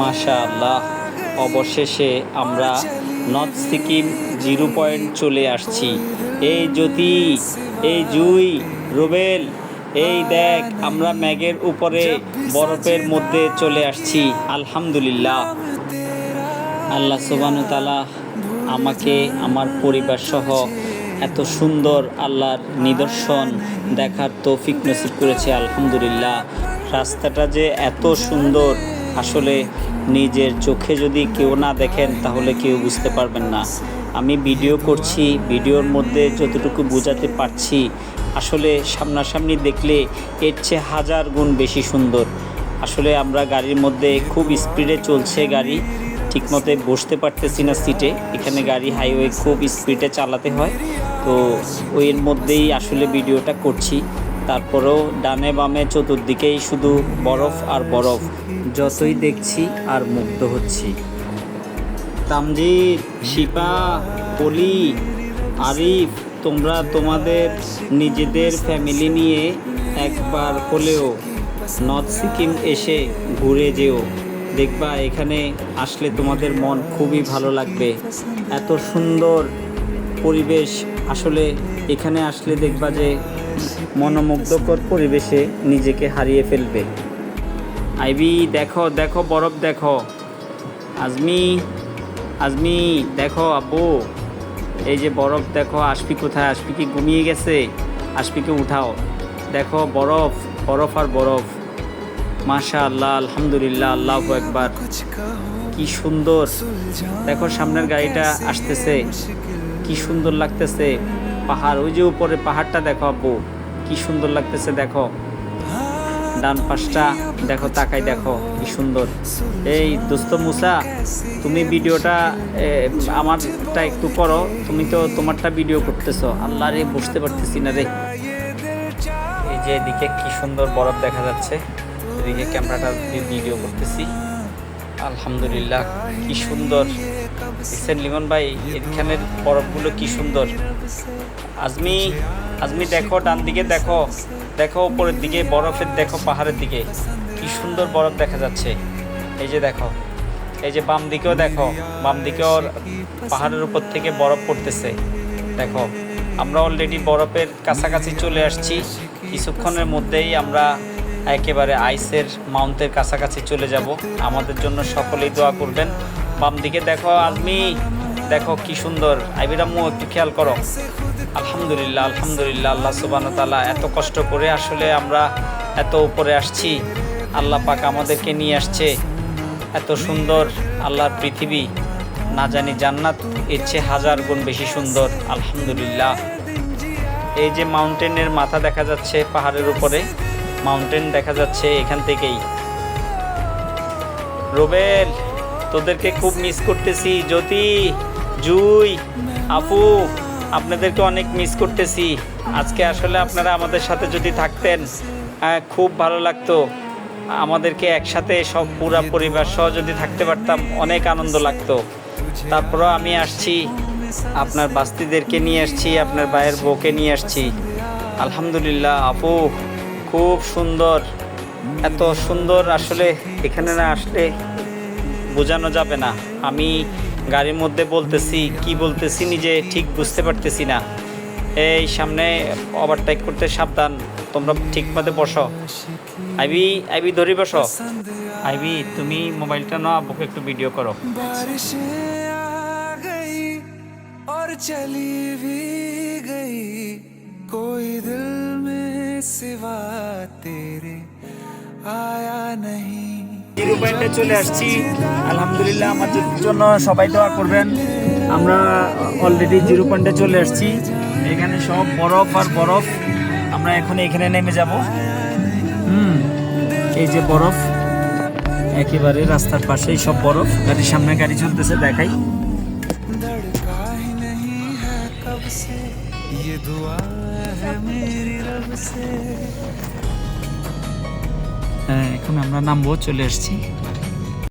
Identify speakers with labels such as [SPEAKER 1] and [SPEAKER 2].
[SPEAKER 1] মাশা আল্লাহ অবশেষে আমরা নর্থ সিকিম জিরো পয়েন্ট চলে আসছি। এই জ্যোতি, এই জুই, রুবেল, এই দেখ, আমরা ম্যাগের উপরে, বরফের মধ্যে চলে আসছি, আলহামদুলিল্লাহ। আল্লাহ সুবানু আমাকে, আমার পরিবার সহ এত সুন্দর আল্লাহর নিদর্শন দেখার তৌফিক নসিব করেছে, আলহামদুলিল্লাহ। রাস্তাটা যে এত সুন্দর আসলে নিজের চোখে যদি কেউ না দেখেন, তাহলে কেউ বুঝতে পারবেন না। আমি ভিডিও করছি, ভিডিওর মধ্যে যতটুকু বোঝাতে পারছি, আসলে সামনাসামনি দেখলে এর চেয়ে হাজার গুণ বেশি সুন্দর। আসলে আমরা গাড়ির মধ্যে খুব স্পিডে চলছে গাড়ি, ঠিকমতো বসতে পারতেছি না সিটে এখানে গাড়ি হাইওয়ে খুব স্পিডে চালাতে হয়। তো ওইয়ের মধ্যেই আসলে ভিডিওটা করছি। তারপরেও ডানে বামে চতুর্দিকেই শুধু বরফ আর বরফ। যতই দেখছি আর মুগ্ধ হচ্ছি। তামজিদ শিপা, পলি, আরিফ, তোমরা তোমাদের নিজেদের ফ্যামিলি নিয়ে একবার হলেও নর্থ সিকিম এসে ঘুরে যেও। দেখবা এখানে আসলে তোমাদের মন খুবই ভালো লাগবে। এত সুন্দর পরিবেশ আসলে এখানে আসলে দেখবা যে মনোমুগ্ধকর পরিবেশে নিজেকে হারিয়ে ফেলবে। আইবি, দেখো দেখো, বরফ দেখো। আজমি আজমি, দেখো আব্বু। এই যে বরফ দেখো আশপি কোথায়? আশপি কি ঘুমিয়ে গেছে। আশপিকে উঠাও। দেখো বরফ বরফ আর বরফ। মাশা আল্লাহ আলহামদুলিল্লাহ, আল্লাহ একবার কি সুন্দর। দেখো সামনের গাড়িটা আসতেছে। কি সুন্দর লাগতেছে। পাহাড়, ওই যে উপরে পাহাড়টা দেখো আব্বু, কি সুন্দর লাগতেছে দেখো। ডান পাশটা দেখো তাকাই দেখো, কি সুন্দর। এই দোস্ত মুসা, তুমি ভিডিওটা আমারটা একটু করো, তুমি তো তোমারটা ভিডিও করতেছো। আল্লাহ রে, বুঝতে পারতেছি না রে। এই যে এদিকে কি সুন্দর বরফ দেখা যাচ্ছে। এদিকে ক্যামেরাটা ভিডিও করতেছি। আলহামদুলিল্লাহ, কি সুন্দর। দেখছেন লিমন ভাই এখানের বরফগুলো কি সুন্দর। আজমি আজমি দেখো, ডান দিকে দেখো দেখো উপরের দিকে, বরফের দেখো পাহাড়ের দিকে, কি সুন্দর বরফ দেখা যাচ্ছে। এই যে দেখো, এই যে বাম দিকেও দেখো, বাম দিকেও পাহাড়ের উপর থেকে বরফ পড়তেছে। দেখো, আমরা অলরেডি বরফের কাছাকাছি চলে আসছি। কিছুক্ষণের মধ্যেই আমরা একেবারে আইসের মাউন্টের কাছাকাছি চলে যাব। আমাদের জন্য সকলেই দোয়া করবেন। বাম দিকে দেখো আজমি। দেখো কি সুন্দর। আইবিরাম্মু একটু খেয়াল করো। আলহামদুলিল্লাহ আলহামদুলিল্লাহ, আল্লাহ সুবান তালা এত কষ্ট করে আসলে আমরা এত উপরে আসছি। আল্লাহ পাক আমাদেরকে নিয়ে আসছে। এত সুন্দর আল্লাহর পৃথিবী। না জানি জান্নাত, এর চেয়ে হাজার গুণ বেশি সুন্দর। আলহামদুলিল্লাহ। এই যে মাউন্টেনের মাথা দেখা যাচ্ছে পাহাড়ের উপরে। মাউন্টেন দেখা যাচ্ছে এখান থেকেই। রোবেল তোদেরকে খুব মিস করতেছি। জ্যোতি জুই আপু আপনাদেরকে অনেক মিস করতেছি। আজকে আসলে আপনারা আমাদের সাথে যদি থাকতেন আহ, খুব ভালো লাগতো। আমাদেরকে একসাথে সব পুরা পরিবার সহ যদি থাকতে পারতাম অনেক আনন্দ লাগতো। তারপরও আমি আসছি আপনার বাস্তিদেরকে নিয়ে আসছি আপনার ভাইয়ের বউকে নিয়ে আসছি। আলহামদুলিল্লাহ আপু খুব সুন্দর। এত সুন্দর আসলে এখানে না আসলে বোঝানো যাবে না আমি গাড়ির মধ্যে বলতেছি কি বলতেছি নিজে ঠিক বুঝতে পারতেছি না এই সামনে ওভারটেক করতে সাবধান তোমরা ঠিক মতো বসো আইবি আইবি ধরি বসো আইবি তুমি মোবাইলটা নাও আব্বুকে একটু ভিডিও করো
[SPEAKER 2] बारिशें आ गई और चली भी गई कोई दिल में सिवा तेरे आया नहीं
[SPEAKER 1] জিরো পয়েন্টে চলে আসছি আলহামদুলিল্লাহ আমাদের জন্য সবাই দোয়া করবেন আমরা অলরেডি জিরো পয়েন্টে চলে আসছি এখানে সব বরফ আর বরফ আমরা এখন এখানে নেমে যাব হুম এই যে বরফ একেবারে রাস্তার পাশেই সব বরফ গাড়ির সামনে গাড়ি চলতেছে দেখাই
[SPEAKER 2] धड़का ही नहीं है कब से ये दुआ है मेरी रब से
[SPEAKER 1] হ্যাঁ এখন আমরা নামবো চলে আসছি